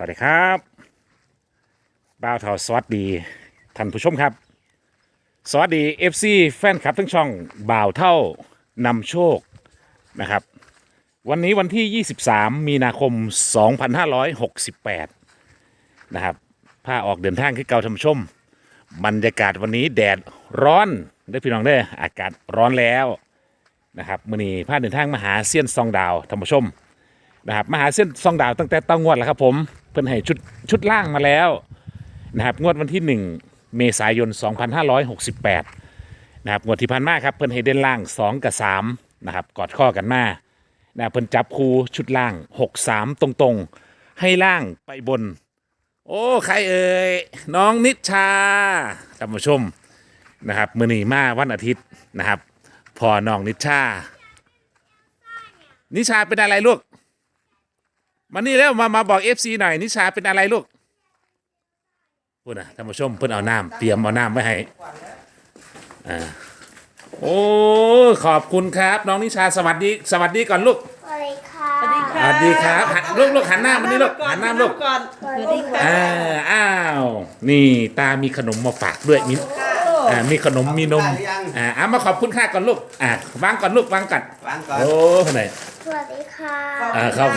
สวัสดีครับบ่าวเทาสวัสดีท่านผู้ชมครับ สวัสดี FC แฟนคลับทั้งช่องบ่าวเท่านำโชคนะครับ วันนี้วันที่ 23 มีนาคม 2568 นะครับผ้าออกเดินทางคือเก่าท่านผู้ชม บรรยากาศวันนี้แดดร้อนได้อพี่น้องได้ออากาศร้อนแล้วนะครับมื่อนี้ผ้าเดินทางมาหาเซียนซองดาวท่านผู้ชม นะครับมาหาเส้นซองดาวตั้งแต่ต้องงวดแล้วครับผมเพิ่นให้ชุดชุดล่างมาแล้วนะครับงวดวันที่ 1 เมษายน 2568นะครับงวดที่ผ่านมาครับเพิ่นให้เด่นล่าง 2 กับ3นะครับกอดข้อกันมานะเพิ่นจับคูชุดล่าง 6 3 ตรงๆ ให้ล่างไปบน โอ้ใครเอ่ยน้องนิชาท่านผู้ชมนะครับมือนีมาวันอาทิตย์นะครับพอน้องนิชา นิชาเป็นอะไรลูก มานี่แล้วมามาบอกเอฟซีหน่อยนิชาเป็นอะไรลูกพูดนะท่านผู้ชมเพิ่นเอาน้ำเตรียมเอาน้ำไว้ให้อ่าโอ้ขอบคุณครับ น้องนิชาสวัสดี สวัสดีก่อนลูกสวัสดีค่ะสวัสดีค่ะสวัสดีครับหันลูกลูกหันหน้ามานี่ลูกหันหน้ามาลูกก่อนสวัสดีค่ะอ่าอ้าวนี่ตามีขนมมาฝากด้วยมีอ่ามีขนมมีนมขอบคุณค่ะหรือยังอ่าเอามาขอบคุณค่าก่อนลูกอ่าวางก่อนลูกวางก่อน วางก่อนโอ้ขนาดส วัสดีค่ะ อ่าครับ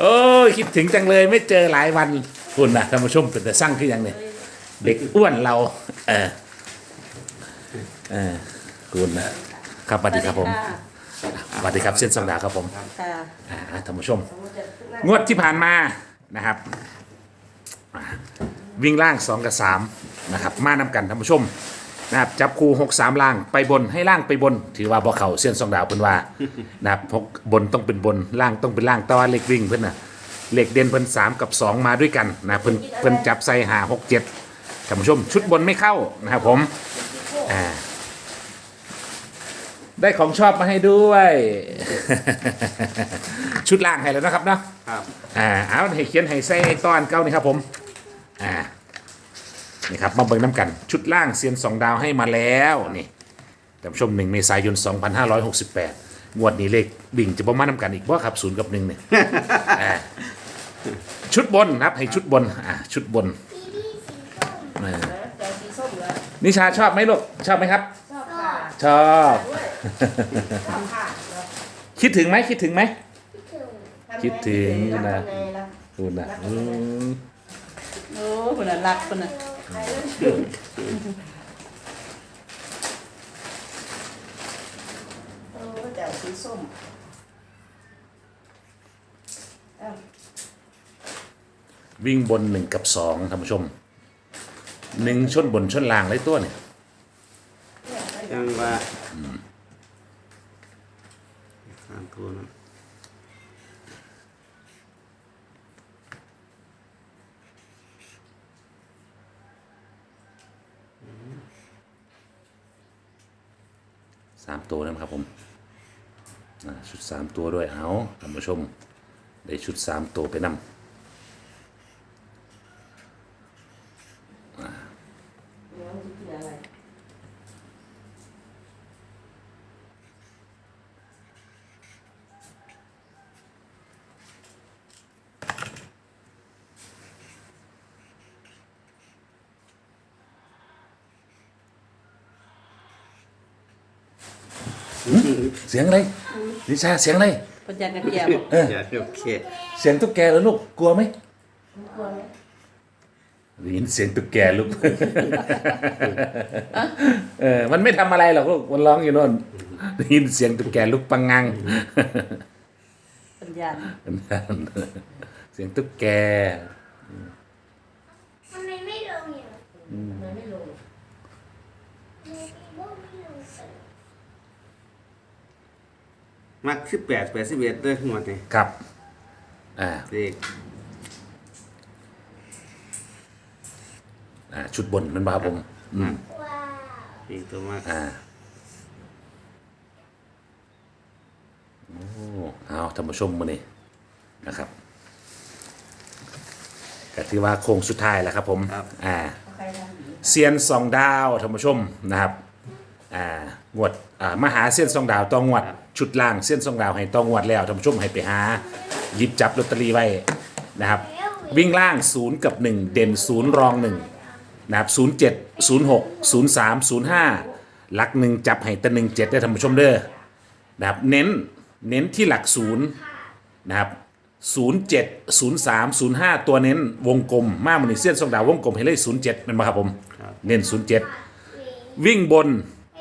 โอ้ยคิดถึงจังเลยไม่เจอหลายวันคุณนะท่านผู้ชมเป็นแต่สร้างขึ้นยังเนี่ยเด็กอ้วนเรา เออเออคุณนะครับสวัสดีครับผมสวัสดีครับเส้นสังดาครับผมค่ะอ่าท่านผู้ชม งวดที่ผ่านมานะครับอ่าวิ่งล่าง2กับ3นะครับ มานำกันท่านผู้ชม นะครับจับคู่6 3ล่างไปบนให้ล่างไปบน ถือว่าบ่เขาเส้นสองดาวเพิ่นว่า นะครับหกบนต้องเป็นบนล่างต้องเป็นล่างแต่ว่าเลขวิ่งเพิ่นน่ะเลขเด่นเพิ่น3กับ2มาด้วยกันนะเพิ่นเพิ่นจับใส่หา6 7ท่านผู้ชมชุดบนไม่เข้านะครับผมอ่าได้ของชอบมาให้ด้วย ชุดล่างให้แล้วนะครับเนาะครับอ่าเอาให้เขียนให้ใส่ตอนเก้านี่ครับผมอ่า นี่ครับมาเบิ่งน้ำกันชุดล่างเซียนสองดาวให้มาแล้วนี่ท่านผู้ชมหนึ่งเมษายน 2568 งวดนี้เลขบิ่งจะประมาณน้ำกันอีกว่าครับศูนย์กับหนึ่งเนี่ยอ่าชุดบนนะครับให้ชุดบนอ่าชุดบนอ่านิชาชอบไหมลูกชอบไหมครับ ชอบคิดถึงไหมคิดถึงไหมคิดถึงนะดูนะอืมโอ้คนน่ะรักคนน่ะ โอ้แต่สีส้มวิ่งบนหนึ่งกับสองท่านผู้ชมหนึ่งชนบนชนล่างเลยตัวเนี่ยยังว่าสามตัวนะ สามตัวนะครับผมชุดสามตัวด้วยเอาท่านผู้ชมได้ชุดสามตัวไปนำ เสียงอะไรนิชาเสียงอะไรปัญญากระเทียมบอกเอออย่าโอเคเสียงตุ๊กแกเหรอลูกกลัวไหมได้ยินเสียงตุ๊กแกลูกเออมันไม่ทำอะไรหรอกลูกมันร้องอยู่โน่นได้ยินเสียงตุ๊กแกลูกปังงังปัญญาเสียงตุ๊กแกทำไมไม่ลงอย่างทำไมไม่ลงไม่ลงมักสิบแปดแปดสิบเอ็ดด้วยหมดเลยครับ อ่าเด็กอ่าชุดบนมันมาครับผม อืมว้าวอีกตัวมากอ่าโอ้เอาท่านผู้ชมมานี่นะครับก็ถือว่าโค้งสุดท้ายแล้วครับผม อ่า เซียนสองดาวท่านผู้ชมนะครับ อ่างวด อ่ามาหาเส้นซองดาวตองวด ชุดล่างเส้นซองดาวให้ตองวดแล้วท่านผู้ชมให้ไปหาหยิบจับลอตเตอรี่ไว้นะครับ วิ่งล่าง 0 กับ 1 เด่น 0 รอง 1 นะครับ 07 06 03 05 หลัก 1 จับให้แตัหนึ่งเจ็ดได้ท่านผู้ชมเด้อนะครับเน้นเน้นที่หลัก 0 นะครับ 07 03 05 ตัวเน้นวงกลม มากมันเส้นซองดาววงกลมให้เลย 07เป็นมาครับผม เน้น 07 วิ่งบน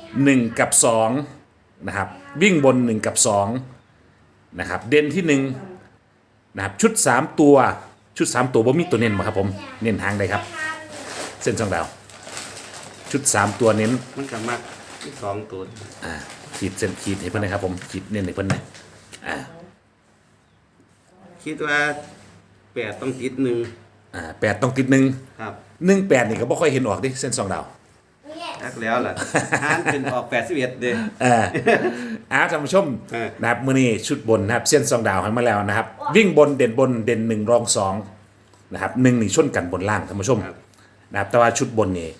1 กับ 2 นะครับ วิ่งบน 1 กับ 2 นะครับ เด่นที่ 1 นะครับ ชุด 3 ตัวชุด 3 ตัวบ่มีตัวเน้นมาครับผมเน้นทางใดครับ เส้นซองดาว ชุด 3 ตัวเน้นมันก็มักที่สองตัวอ่าขีดเส้นขีดให้เพื่อนนะครับผมขีดเน้นให้เพื่อนนะอ่าคิดว่าแปดต้องติดหนึ่งอ่าแปดต้องติดหนึ่งครับหนึ่งแปดนี่ก็บ่ค่อยเห็นออกดิเส้นซองดาว ทักแล้วล่ะหานเป็นออกแปดสิบเอ็ดเด้เอออาท่านผู้ชมเออนะครับมือนี้ชุดบนนะครับเส้นซองดาวให้มาแล้วนะครับ วิ่งบนเด่นบนเด่นหนึ่งรองสองนะครับหนึ่งนี่ชนกันบนล่างท่านผู้ชมครับนะครับแต่ว่าชุดบนนี่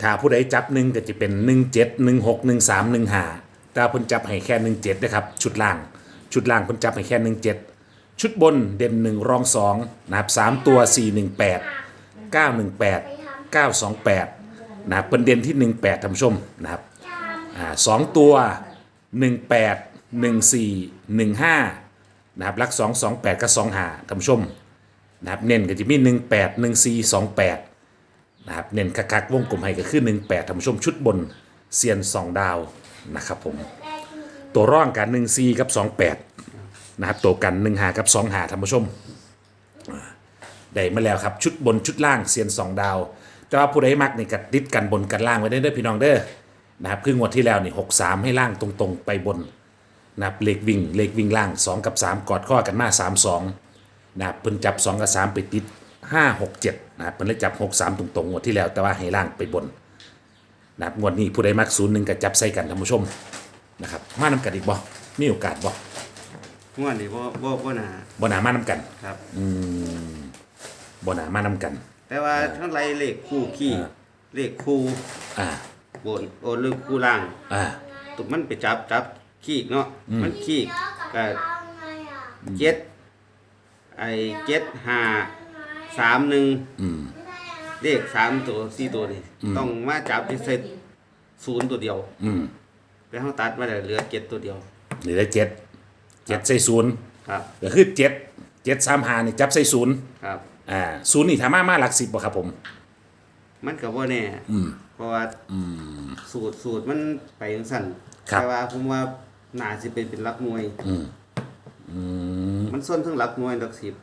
ถ้าผู้ใดจับหนึ่งก็จะเป็นหนึ่งเจ็ดหนึ่งหกหนึ่งสามหนึ่งห้าแต่ว่าเพิ่นจับให้แค่หนึ่งเจ็ดนะครับชุดล่าง ชุดล่างเพิ่นจับให้แค่หนึ่งเจ็ดชุดบนเด่นหนึ่งรองสองนะครับสามตัวสี่หนึ่งแปดเก้าหนึ่งแปดเก้าสองแปด นะครับเพิ่นเด่นที่หนึ่งแปดท่านผู้ชมนะครับอ่าสองตัวหนึ่งแปดหนึ่งสี่หนึ่งห้านะครับลักสองสองแปดกับสองห้าท่านผู้ชมนะครับเน้นก็จะมีหนึ่งแปดหนึ่งสี่สองแปดนะครับเน้นคักๆวงกลมให้ก็คือหนึ่งแปดท่านผู้ชมชุดบนเซียนสองดาวนะครับผมตัวร่องกันหนึ่งสี่กับสองแปดนะครับตัวกันหนึ่งหากับสองหาท่านผู้ชมอ่าได้มาแล้วครับชุดบนชุดล่างเซียนสองดาว แต่ว่าผู้ใดมักนี่กัดดิดกันบนกันล่างไว้ได้เด้อพี่น้องเด้อนะครับคืองวดที่แล้วนี่หกสามให้ล่างตรงๆ ไปบนนะครับเลขวิ่งเลขวิ่งล่าง 2 กับ 3 กอดข้อกันมา 3 2นะครับเพิ่นจับ 2 กับ 3 ไปติด 5 6 7นะครับเพิ่นเลยจับ 6 3 ตรงๆงวดที่แล้วแต่ว่าให้ล่างไปบนนะครับงวดนี้ผู้ใดมักศูนย์หนึ่งก็จับใส่กันท่านผู้ชมนะครับมานำกันอีกบ่มีโอกาสบ่งวดนี้บ่บ่บ่น่าบ่หนามานำกันครับบ่หนามานำกัน แต่ว่าทั้งไรเลขคู่ขี้เลขคู่อ่าบนโอนเลขคู่ล่างอ่าตุกมันไปจับจับขี้เนาะมันขี้ก็เจ็ดไอ้เจ็ดห้าสามหนึ่งอืมเลขสามตัวสี่ตัวนี่ต้องมาจับที่เซตศูนย์ตัวเดียว อืมแล้วเขาตัดมาได้เหลือเจ็ดตัวเดียวเหลือเจ็ดเจ็ดใส่ศูนย์ครับก็คือเจ็ดเจ็ดสามหานี่จับใส่ศูนย์ครับ อ่าศูนย์นี่ถามามาหลักสิบบ่ครับผม มันก็บ่แน่อืม เพราะว่าสูตรสูตรมันไปจังสั่นครับ แต่ว่าผมว่าน่าสิเป็นเป็นหลักหน่วย อืมอืมมันส้นทั้งหลักหน่วยหลักสิบ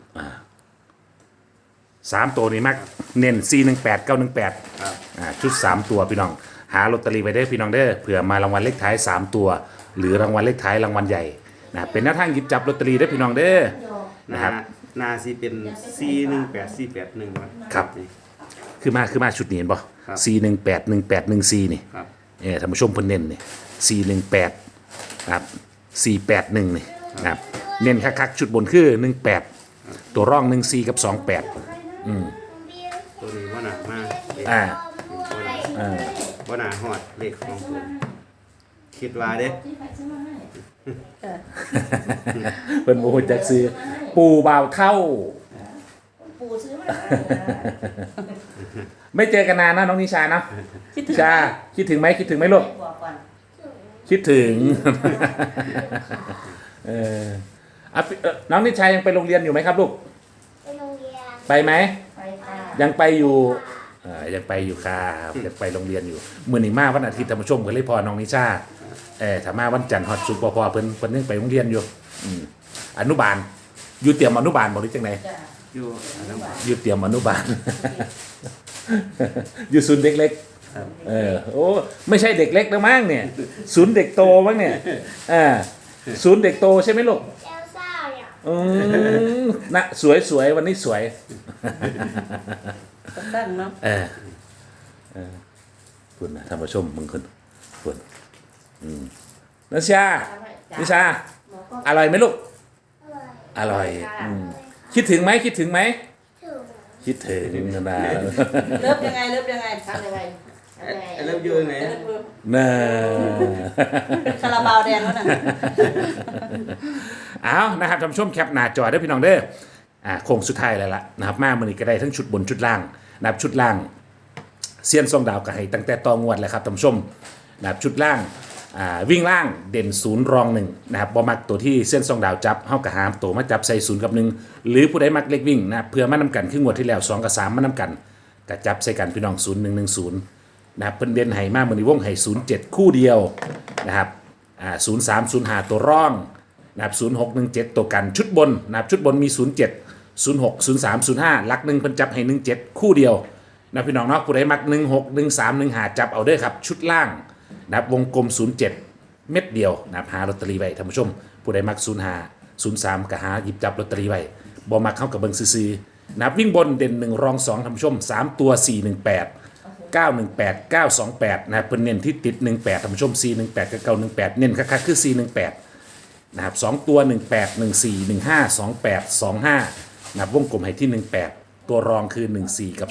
สามตัวนี้มัก เน้นสี่หนึ่งแปดเก้าหนึ่งแปดครับอ่าชุดสามตัวพี่น้อง หาลอตเตอรี่ไปได้อพี่น้องเด้อเผื่อมารางวัลเลขท้ายสามตัว หรือรางวัลเลขท้ายรางวัลใหญ่นะเป็นแนวทางหยิบจับลอตเตอรี่ได้อพี่น้องเด้อนะครับนา นาสิเป็นสี่หนึ่งแปดสี่แปดหนึ่งครับคือมาคือมาชุดนี้เห็นบ่ครับ สี่หนึ่งแปดหนึ่งแปดหนึ่งสี่นี่ครับ เออท่านผู้ชมเพิ่นเน้นนี่สี่หนึ่งแปดครับสี่แปดหนึ่งนี่นะครับเน้นคักๆชุดบนคือหนึ่งแปดตัวร่องหนึ่งสี่กับสองแปดตัวนี้ว่าหนามากเลขอ่าว่าหนาเออว่าหนาหอดเลขของตัวคิดว่าเด้ เพิ่นบ่ฮู้จักซื้อปูบ่าวเท่า ปู่ซื้อมาไม่เจอกันนานนะน้องนิชาเนาะคิดถึงชาคิดถึงไหมคิดถึงไหมลูกบอกก่อนคิดถึงเอออะพี่เอ่อน้องนิชายังไปโรงเรียนอยู่ไหมครับลูก ไปโรงเรียนไปไหม ไปค่ะยังไปอยู่เอ่อยังไปอยู่ครับยังไปโรงเรียนอยู่มื้อนี้มาวันอาทิตย์ท่านผู้ชมก็เลยพอน้องนิชาเออถ้ามาวันจันทร์ฮอดสุดบ่พอเพิ่นเพิ่นยังไปโรงเรียนอยู่อืมอนุบาลอยู่เตรียมอนุบาลบ่หรือจังไดจ้ะอยู่อันนั้นอยู่เตรียมอนุบาล อยู่ศูนย์เด็กเล็ก ครับ เออโอ้ไม่ใช่เด็กเล็กแล้วมั้งเนี่ย ศูนย์เด็กโตมั้งเนี่ยอ่าศูนย์เด็กโตใช่ไหมลูกเอลซ่าเนี่ยอืมนะสวยสวยวันนี้สวย ก็ตั้งเนาะเออเออคุณนะท่านผู้ชมมึงคุณคุณอืมนัชชานิชา หมอก็อร่อยไหมลูก อร่อยอร่อยอืมคิดถึงไหมคิดถึงไหมถึงคิดถึงนะเลิฟยังไงเลิฟยังไงทำยังไงไอ้เลิฟยูไหนเน่คาราบาวแดงแล้วน่ะ เอานะครับท่านผู้ชมแคปหน้าจอได้อพี่น้องเด้อ อ่าโค้งสุดท้ายแล้วล่ะนะครับมามือนี้ก็ได้ทั้งชุดบนชุดล่างนะครับชุดล่างเซียนซองดาวก็ให้ตั้งแต่ตองวดแล้วครับท่านผู้ชมนะครับชุดล่างอ่าวิ่งล่างเด่นศูนย์รองหนึ่งนะครับบอมักตัวที่เส้นซองดาวจับเฮากระหามตัวมาจับใส่ศูนย์กับหนึ่งหรือผู้ใดมักเล็กวิ่งนะเพื่อมานำกันขึ้นงวดที่แล้ว2กับ3มานำกันก็จับใส่กันพี่น้อง0 1 1 0นะครับเพิ่นเด่นให้มามือนี้วงให้0 7คู่เดียวนะครับอ่า0 3 0 5ตัวร่องนะครับ0 6 1 7ตัวกันชุดบนนะครับชุดบนมี0 7 0 6 0 3 0 5หลักหนึ่งเพิ่นจับให้1 7คู่เดียวนะพี่น้องเนาะผู้ใดมัก1 6 1 3 1หาจับเอาเด้อครับ ชุดล่างนะครับวงกลม07เม็ดเดียวนะครับหาลอตเตอรี่ไว้ท่านผู้ชม ผู้ใดมัก0 5 0 3ก็หาหยิบจับลอตเตอรี่ไว้บ่มักเข้ากับเบิงซื้อๆนะครับวิ่งบนเด่น1รอง2ท่านผู้ชม3ตัว4 1 8 918 928นะครับเพิ่นเน้นที่ติด 18ท่านผู้ชม 418กับ918 เน้นคักๆคือ 418นะครับสองตัว 18 14 15 28 25 นะครับวงกลมให้ที่ 18 ตัวรองคือ 14 กับ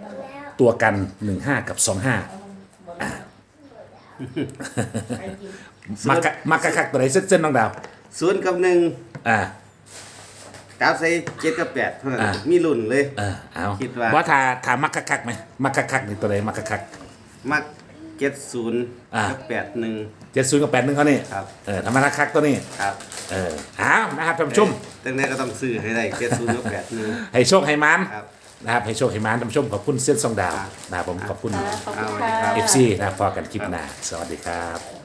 28 ตัวกัน 15 กับ 25มักกะมักกะคักตัวไหนเส้นๆน้องดาวศูนย์กับหนึ่งอ่า กราฟใส่เจ็ดกับแปดเท่านั้นอ่ามีรุ่นเลยเออเอาคิดว่า ว่าถ้าถ้ามักกะคักไหมมักกะคักนี่ตัวไหนมักกะคัก มัก เจ็ดศูนย์อ่า กับแปดหนึ่ง เจ็ดศูนย์กับแปดหนึ่งเขานี่ครับ เออทำมาคักตัวนี้ ครับเออเอานะครับท่านผู้ชม ตั้งแต่ก็ต้องซื้อให้ได้เจ็ดศูนย์กับแปดหนึ่ง ให้โชคให้มันครับ นะครับให้โชคให้มันท่านผู้ชมขอบคุณเส้นซองดาวนะครับผมขอบคุณ ขอบคุณค่ะเอฟซีนะครับพอกันคลิปหน้าสวัสดีครับ